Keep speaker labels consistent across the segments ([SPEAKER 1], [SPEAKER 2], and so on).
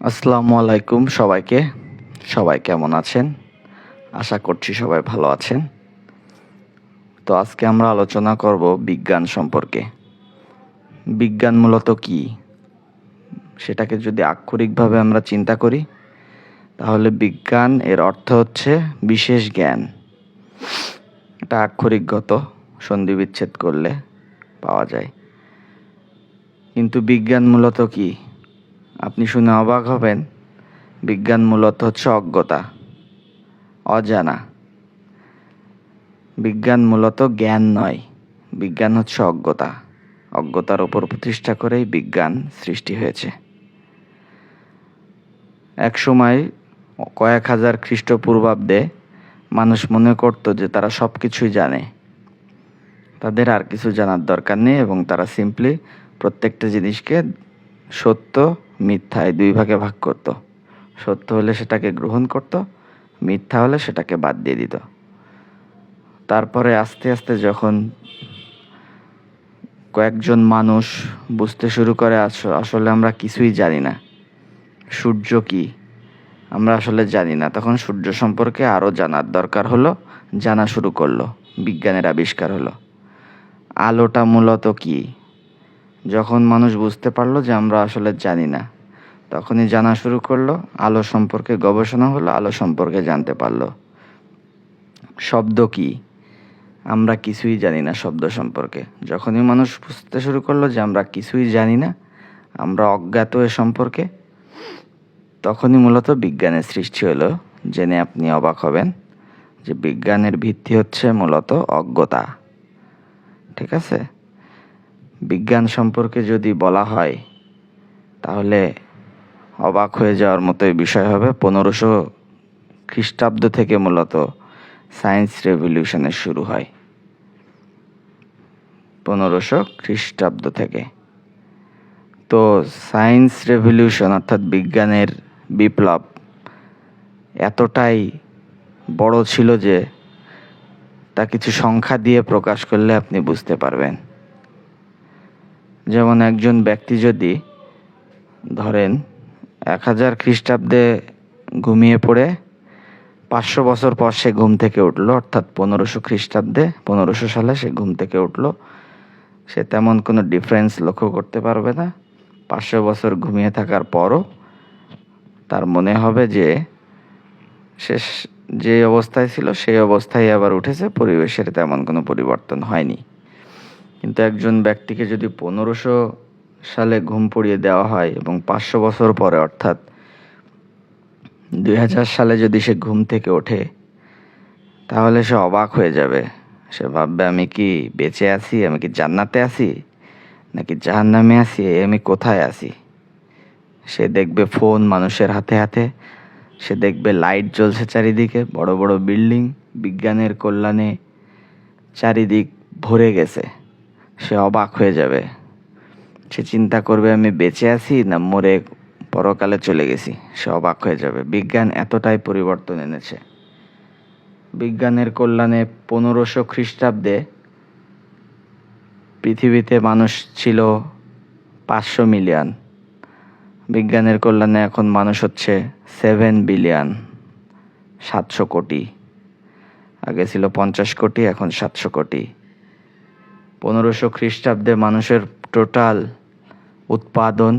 [SPEAKER 1] আসসালামু আলাইকুম সবাইকে। সবাই কেমন আছেন? আশা করছি সবাই ভালো আছেন। তো আজকে আমরা আলোচনা করব বিজ্ঞান সম্পর্কে। বিজ্ঞান মূলত কি? সেটাকে যদি আক্ষরিকভাবে আমরা চিন্তা করি, তাহলে বিজ্ঞান এর অর্থ হচ্ছে বিশেষ জ্ঞান। এটা আক্ষরিকগত সন্ধি বিচ্ছেদ করলে পাওয়া যায়। কিন্তু বিজ্ঞান মূলত কি? আপনি শুনে অবাক হবেন। বিজ্ঞান মূলত হচ্ছে অজ্ঞতা, অজানা। বিজ্ঞান মূলত জ্ঞান নয়, বিজ্ঞান হচ্ছে অজ্ঞতা। অজ্ঞতার ওপর প্রতিষ্ঠা করেই বিজ্ঞান সৃষ্টি হয়েছে। এক সময় কয়েক হাজার খ্রিস্টপূর্বাব্দে মানুষ মনে করত যে তারা সব কিছুই জানে। তাদের আর কিছু জানার দরকার নেই এবং তারা সিম্পলি প্রত্যেকটা জিনিসকে সত্য মিথ্যায় দুই ভাগে ভাগ করত। সত্য হলে সেটাকে গ্রহণ করত, মিথ্যা হলে সেটাকে বাদ দিয়ে দিত। তারপরে আস্তে আস্তে যখন কয়েকজন মানুষ বুঝতে শুরু করে, আস- আসলে আমরা কিছুই জানি না। সূর্য কি? আমরা আসলে জানি না। তখন সূর্য সম্পর্কে আরও জানার দরকার হলো, জানা শুরু করল, বিজ্ঞানের আবিষ্কার হলো। আলোটা মূলত কি? যখন মানুষ বুঝতে পারল যে আমরা আসলে জানি না, তখনই জানা শুরু করল, আলো সম্পর্কে গবেষণা হলো, আলো সম্পর্কে জানতে পারল। শব্দ কি? আমরা কিছুই জানি না শব্দ সম্পর্কে। যখনই মানুষ বুঝতে শুরু করল যে আমরা কিছুই জানি না, আমরা অজ্ঞাত এ সম্পর্কে, তখনই মূলত বিজ্ঞানের সৃষ্টি হলো, জেনে আপনি অবাক হবেন যে বিজ্ঞানের ভিত্তি হচ্ছে মূলত অজ্ঞতা। ঠিক আছে? বিজ্ঞান সম্পর্কে যদি বলা হয়, তাহলে অবাক হয়ে যাওয়ার মতোই বিষয় হবে। পনেরোশো খ্রিস্টাব্দ থেকে মূলত সায়েন্স রেভলিউশনের শুরু হয়। পনেরোশো খ্রিস্টাব্দ থেকে। তো সায়েন্স রেভলিউশন অর্থাৎ বিজ্ঞানের বিপ্লব এতটাই বড় ছিল যে, তা কিছু সংখ্যা দিয়ে প্রকাশ করলে আপনি বুঝতে পারবেন। যেমন একজন ব্যক্তি যদি, ধরেন, এক হাজার খ্রিস্টাব্দে ঘুমিয়ে পড়ে, পাঁচশো বছর পর সে ঘুম থেকে উঠল, অর্থাৎ পনেরোশো খ্রিস্টাব্দে, পনেরোশো সালে সে ঘুম থেকে উঠল, সে তেমন কোনো ডিফারেন্স লক্ষ্য করতে পারবে না। পাঁচশো বছর ঘুমিয়ে থাকার পরও তার মনে হবে যে সে, যে অবস্থায় ছিল, সেই অবস্থায় আবার উঠেছে, পরিবেশের তেমন কোনো পরিবর্তন হয়নি। কিন্তু একজন ব্যক্তিকে যদি পনেরোশো সালে ঘুম পড়িয়ে দেওয়া হয় এবং পাঁচশো বছর পরে অর্থাৎ দুই হাজার সালে যদি সে ঘুম থেকে ওঠে, তাহলে সে অবাক হয়ে যাবে। সে ভাববে, আমি কি বেঁচে আছি? আমি কি জান্নাতে আছি? নাকি জাহান্নামে আছি? আমি কোথায় আছি? সে দেখবে ফোন মানুষের হাতে হাতে, সে দেখবে লাইট জ্বলছে চারিদিকে, বড় বড় বিল্ডিং, বিজ্ঞানের কল্যাণে চারিদিক ভরে গেছে। সে অবাক হয়ে যাবে। সে চিন্তা করবে, আমি বেঁচে আছি না মরে পরকালে চলে গেছি? সে অবাক হয়ে যাবে। বিজ্ঞান এতটাই পরিবর্তন এনেছে। বিজ্ঞানের কল্যাণে পনেরোশো খ্রিস্টাব্দে পৃথিবীতে মানুষ ছিল পাঁচশো মিলিয়ন। বিজ্ঞানের কল্যাণে এখন মানুষ হচ্ছে সেভেন বিলিয়ন, সাতশো কোটি। আগে ছিল পঞ্চাশ কোটি, এখন সাতশো কোটি। পনেরোশো খ্রিস্টাব্দে মানুষের টোটাল উৎপাদন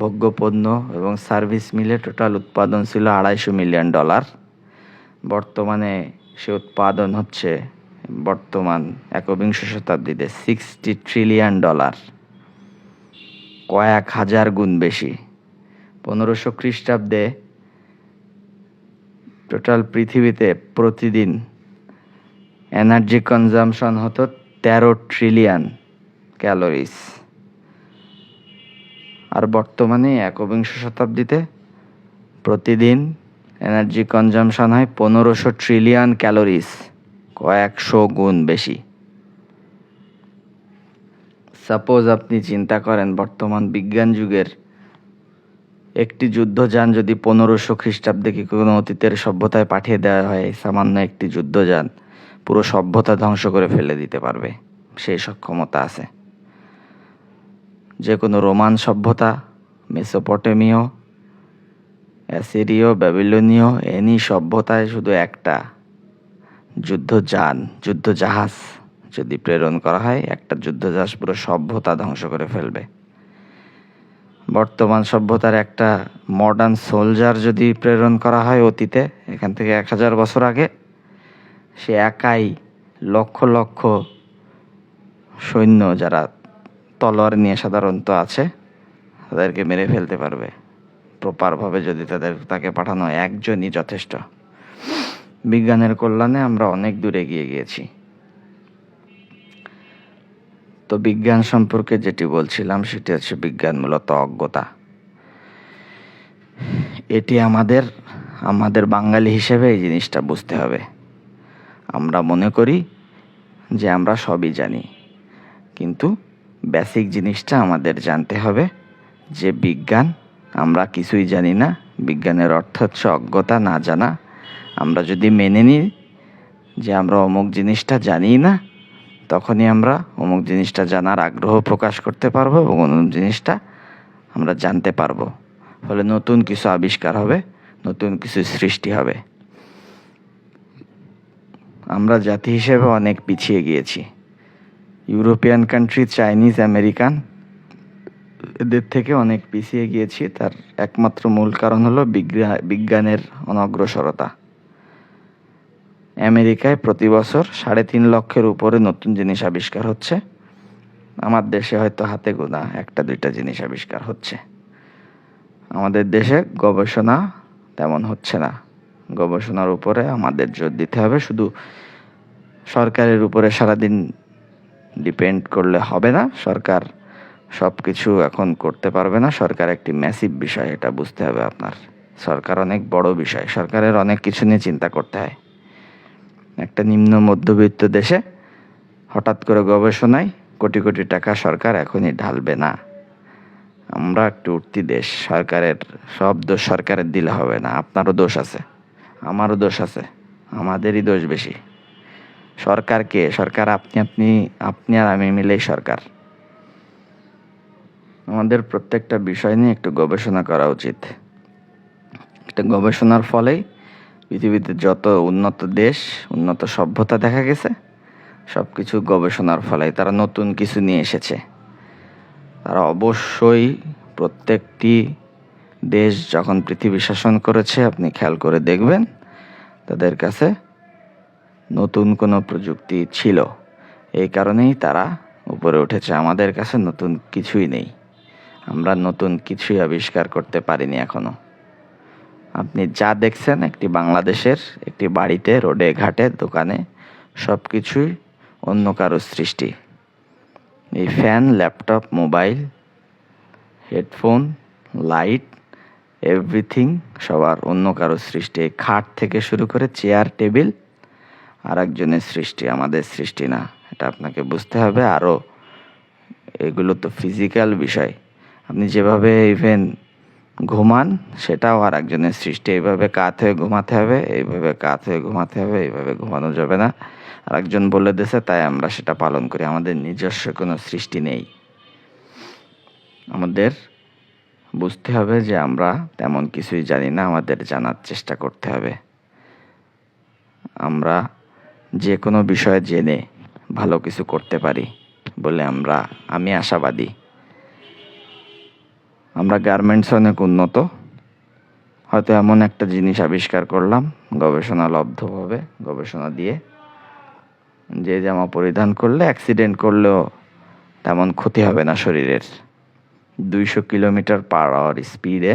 [SPEAKER 1] ভোগ্যপণ্য এবং সার্ভিস মিলে টোটাল উৎপাদন ছিল আড়াইশো মিলিয়ন ডলার। বর্তমানে সে উৎপাদন হচ্ছে বর্তমান একবিংশ শতাব্দীতে সিক্সটি ট্রিলিয়ন ডলার, কয়েক হাজার গুণ বেশি। পনেরোশো খ্রিস্টাব্দে টোটাল পৃথিবীতে প্রতিদিন এনার্জি কনজামশন হতো তেরো ট্রিলিয়ন ক্যালোরিস আর বর্তমানে একবিংশ শতাব্দীতে প্রতিদিন এনার্জি কনজামশন হয় পনেরোশো ট্রিলিয়ন ক্যালোরিস কয়েকশো গুণ বেশি। সাপোজ আপনি চিন্তা করেন বর্তমান বিজ্ঞান যুগের একটি যুদ্ধযান যদি পনেরোশো খ্রিস্টাব্দে কি কোনো অতীতের সভ্যতায় পাঠিয়ে দেওয়া হয়, সামান্য একটি যুদ্ধযান। পুরো সভ্যতা ধ্বংস করে ফেলে দিতে পারবে, সেই সক্ষমতা আছে। যে কোনো রোমান সভ্যতা, মেসোপটেমীয়, অ্যাসিরীয়, ব্যাবিলনীয়, এনি সভ্যতায় শুধু একটা যুদ্ধযান যুদ্ধ জাহাজ, যদি প্রেরণ করা হয়, একটা যুদ্ধ জাহাজ পুরো সভ্যতা ধ্বংস করে ফেলবে। বর্তমান সভ্যতার একটা মডার্ন সোলজার যদি প্রেরণ করা হয় অতীতে, এখান থেকে এক হাজার বছর আগে সে একাই লক্ষ লক্ষ সৈন্য যারা তলোয়ার নিয়ে সাধারণত আছে, তাদেরকে মেরে ফেলতে পারবে। প্রপারভাবে যদি তাদের তাকে পাঠানো একজনই যথেষ্ট। বিজ্ঞানের কল্যাণে আমরা অনেক দূরে এগিয়ে গিয়েছি। তো বিজ্ঞান সম্পর্কে যেটি বলছিলাম, সেটি হচ্ছে বিজ্ঞান মূলত অজ্ঞতা। এটি আমাদের আমাদের বাঙালি হিসেবে এই জিনিসটা বুঝতে হবে। আমরা মনে করি যে আমরা সবই জানি। কিন্তু বেসিক জিনিসটা আমাদের জানতে হবে যে বিজ্ঞান আমরা কিছুই জানি না। বিজ্ঞানের অর্থ হচ্ছে অজ্ঞতা, না জানা। আমরা যদি মেনে নিই যে আমরা অমুক জিনিসটা জানি না, তখনই আমরা অমুক জিনিসটা জানার আগ্রহ প্রকাশ করতে পারব এবং অমুক জিনিসটা আমরা জানতে পারব। ফলে নতুন কিছু আবিষ্কার হবে, নতুন কিছু সৃষ্টি হবে। আমরা জাতি হিসেবে অনেক পিছিয়ে গিয়েছি। ইউরোপিয়ান কান্ট্রি চাইনিজ আমেরিকান এদের থেকে অনেক পিছিয়ে গিয়েছি। তার একমাত্র মূল কারণ হলো বিজ্ঞা- বিজ্ঞানের অনগ্রসরতা। আমেরিকায় প্রতি বছর সাড়ে তিন লক্ষের উপরে নতুন জিনিস আবিষ্কার হচ্ছে। আমার দেশে হয়তো হাতে গোনা একটা, দুইটা জিনিস আবিষ্কার হচ্ছে। আমাদের দেশে গবেষণা তেমন হচ্ছে না। গবেষণার উপরে আমাদের জোর দিতে হবে। শুধু সরকারের উপরে সারাদিন ডিপেন্ড করলে হবে না। সরকার সব কিছু এখন করতে পারবে না। সরকার একটি ম্যাসিভ বিষয়, এটা বুঝতে হবে আপনার। সরকার অনেক বড় বিষয়। সরকারের অনেক কিছু নিয়ে চিন্তা করতে হয়। একটা নিম্ন মধ্যবিত্ত দেশে হঠাৎ করে গবেষণায় কোটি কোটি টাকা সরকার এখনই ঢালবে না। আমরা একটু উঠতি দেশ। সরকারের, সব দোষ সরকারের দিলে হবে না। আপনারও দোষ আছে। আমারও দোষ আছে, আমাদেরই দোষ বেশি। সরকারকে সরকার আপনি আপনি আপনি আর আমি মিলেই সরকার। আমাদের প্রত্যেকটা বিষয় নিয়ে একটু গবেষণা করা উচিত। একটা গবেষণার ফলেই পৃথিবীতে যত উন্নত দেশ, উন্নত সভ্যতা দেখা গেছে সব কিছু গবেষণার ফলে তারা নতুন কিছু নিয়ে এসেছে। তারা অবশ্যই প্রত্যেকটি দেশ যখন পৃথিবী শাসন করেছে, আপনি খেয়াল করে দেখবেন তাদের কাছে নতুন কোনো প্রযুক্তি ছিল। এই কারণেই তারা উপরে উঠেছে। আমাদের কাছে নতুন কিছুই নেই। আমরা নতুন কিছুই আবিষ্কার করতে পারিনি এখনও। আপনি যা দেখছেন, একটি বাংলাদেশের একটি বাড়িতে, রোডে, ঘাটে, দোকানে সব কিছুই অন্য কারও সৃষ্টি। এই fan, laptop, mobile, headphone, light everything সবার অন্য কারোর সৃষ্টি। খাট থেকে শুরু করে চেয়ার টেবিল আর একজনের সৃষ্টি, আমাদের সৃষ্টি না। এটা আপনাকে বুঝতে হবে। আরও এগুলো তো ফিজিক্যাল বিষয়। আপনি যেভাবে ইভেন ঘুমান, সেটাও আর একজনের সৃষ্টি। এইভাবে কাত হয়ে ঘুমাতে হবে, এইভাবে কাত হয়ে ঘুমাতে হবে, এইভাবে ঘুমানো যাবে না। আর একজন বলে দিয়েছে, তাই আমরা সেটা পালন করি। আমাদের নিজস্ব কোনো সৃষ্টি নেই। আমাদের বুঝতে হবে যে আমরা তেমন কিছুই জানি না, আমাদের জানার চেষ্টা করতে হবে। আমরা যে কোনো বিষয়ে জেনে ভালো কিছু করতে পারি বলে আমরা, আমি আশাবাদী। আমরা গার্মেন্টস অনেক উন্নত। হয়তো এমন একটা জিনিস আবিষ্কার করলাম, গবেষণা লব্ধভাবে, গবেষণা দিয়ে যে জামা পরিধান করলে, অ্যাক্সিডেন্ট করলেও তেমন ক্ষতি হবে না শরীরের। দুইশো কিলোমিটার পার আওয়ার স্পিডে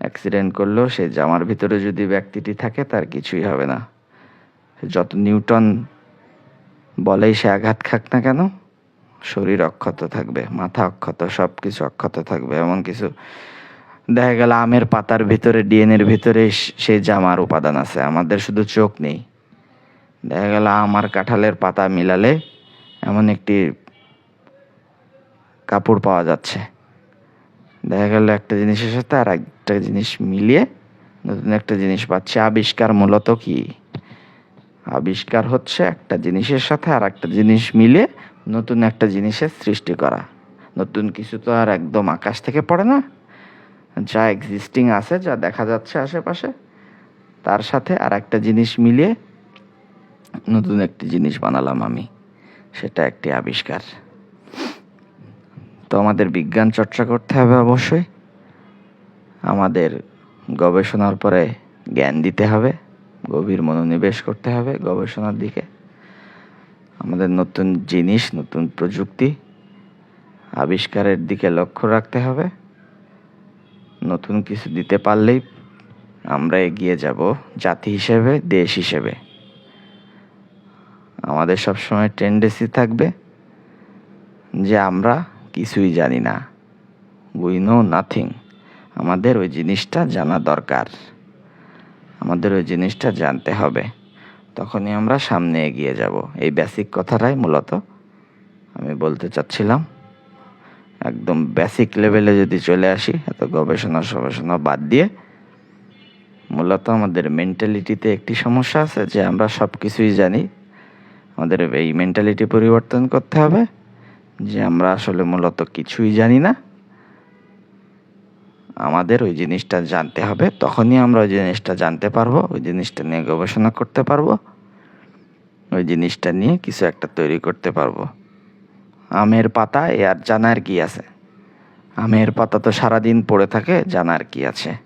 [SPEAKER 1] অ্যাক্সিডেন্ট করলেও সে জামার ভিতরে যদি ব্যক্তিটি থাকে, তার কিছুই হবে না। যত নিউটন বলেই সে আঘাত খাক না কেন, শরীর অক্ষত থাকবে, মাথা অক্ষত সব কিছু অক্ষত থাকবে। এমন কিছু দেখা গেল, আমের পাতার ভিতরে, ডিএনএর ভিতরে সেই জামার উপাদান আছে। আমাদের শুধু চোখ নেই। দেখা গেল, আম আর কাঁঠালের পাতা মিলালে এমন একটি কাপড় পাওয়া যাচ্ছে। দেখা গেল একটা জিনিসের সাথে আর একটা জিনিস মিলিয়ে নতুন একটা জিনিস পাচ্ছে। আবিষ্কার মূলত কি? আবিষ্কার হচ্ছে একটা জিনিসের সাথে আর একটা জিনিস মিলে নতুন একটা জিনিসের সৃষ্টি করা। নতুন কিছু তো আর একদম আকাশ থেকে পড়ে না। যা এক্সিস্টিং আছে, যা দেখা যাচ্ছে আশেপাশে, তার সাথে আর একটা জিনিস মিলিয়ে নতুন একটি জিনিস বানালাম আমি। সেটা একটি আবিষ্কার। তো আমাদের বিজ্ঞান চর্চা করতে হবে অবশ্যই। আমাদের গবেষণার পরে জ্ঞান দিতে হবে, গভীর মনোনিবেশ করতে হবে গবেষণার দিকে। আমাদের নতুন জিনিস, নতুন প্রযুক্তি আবিষ্কারের দিকে লক্ষ্য রাখতে হবে। নতুন কিছু দিতে পারলেই আমরা এগিয়ে যাব জাতি হিসেবে, দেশ হিসেবে। আমাদের সবসময় টেন্ডেন্সি থাকবে যে আমরা কিছুই জানি না। উই নো নাথিং আমাদের ওই জিনিসটা জানা দরকার। আমাদের ওই জিনিসটা জানতে হবে। তখনই আমরা সামনে এগিয়ে যাব। এই বেসিক কথাটাই মূলত আমি বলতে চাচ্ছিলাম। একদম বেসিক লেভেলে যদি চলে আসি, এত গবেষণা, সবেষণা বাদ দিয়ে, মূলত আমাদের মেন্টালিটিতে একটি সমস্যা আছে যে আমরা সব কিছুই জানি। আমাদের এই মেন্টালিটি পরিবর্তন করতে হবে। যে আমরা আসলে মূলত কিছুই জানি না। আমাদের ওই জিনিসটা জানতে হবে, তখনই আমরা ওই জিনিসটা জানতে পারব, ওই জিনিসটা নিয়ে গবেষণা করতে পারব, ওই জিনিসটা নিয়ে কিছু একটা তৈরি করতে পারব। আমের পাতা, এ আর জানার কি আছে? আমের পাতা তো সারাদিন পড়ে থাকে, জানার কি আছে?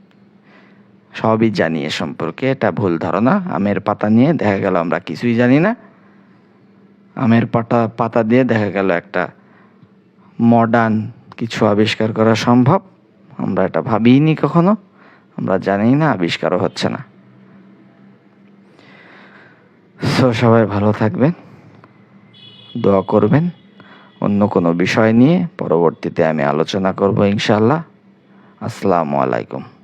[SPEAKER 1] সবই জানি এ সম্পর্কে, এটা ভুল ধারণা। আমের পাতা নিয়ে দেখা গেল আমরা কিছুই জানি না। আমের পাতা পাতা দিয়ে দেখা গেল একটা মডার্ন কিছু আবিষ্কার করা সম্ভব। আমরা এটা ভাবিনি কখনো, আমরা জানি না, আবিষ্কারও হচ্ছে না। সো সবাই ভালো থাকবেন, দোয়া করবেন। অন্য কোনো বিষয় নিয়ে পরবর্তীতে আমি আলোচনা করব ইনশাল্লাহ আসসালামু আলাইকুম।